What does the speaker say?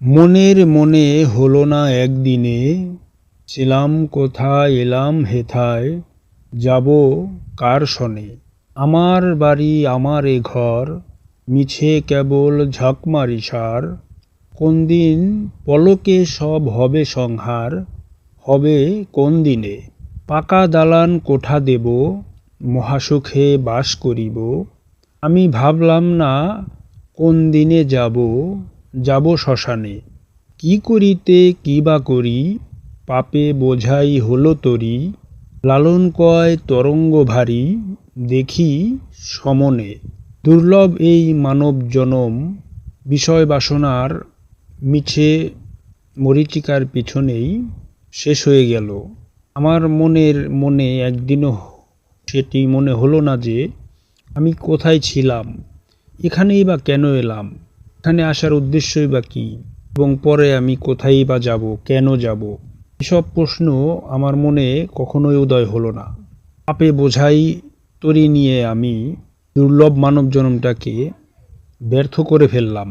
মনের মনে হলো না একদিনে, ছিলাম কোথায়, এলাম হেথায়, যাব কার শনে আমার বাড়ি, আমার এ ঘর, মিছে কেবল ঝকমারি সার। কোন দিন পলকে সব হবে সংহার, হবে কোন দিনে? পাকা দালান কোঠা দেব, মহাসুখে বাস করিব। আমি ভাবলাম না কোন দিনে যাব যাব শ্মশানে। কি করিতে, কি বা করি, পাপে বোঝাই হলো তরি। লালন কয় তরঙ্গ ভারী, দেখি সমনে। দুর্লভ এই মানব জনম, বিষয় বাসনার মিছে মরীচিকার পিছনেই শেষ হয়ে গেল। আমার মনের মনে একদিনও সেটি মনে হলো না যে, আমি কোথায় ছিলাম, এখানেই বা কেন এলাম? এখানে আসার উদ্দেশ্যই বা কী? এবং পরে আমি কোথায় বা যাব? কেন যাব? এসব প্রশ্ন আমার মনে কখনোই উদয় হলো না। আপে বোঝাই তরি নিয়ে আমি দুর্লভ মানব জন্মটাকে ব্যর্থ করে ফেললাম।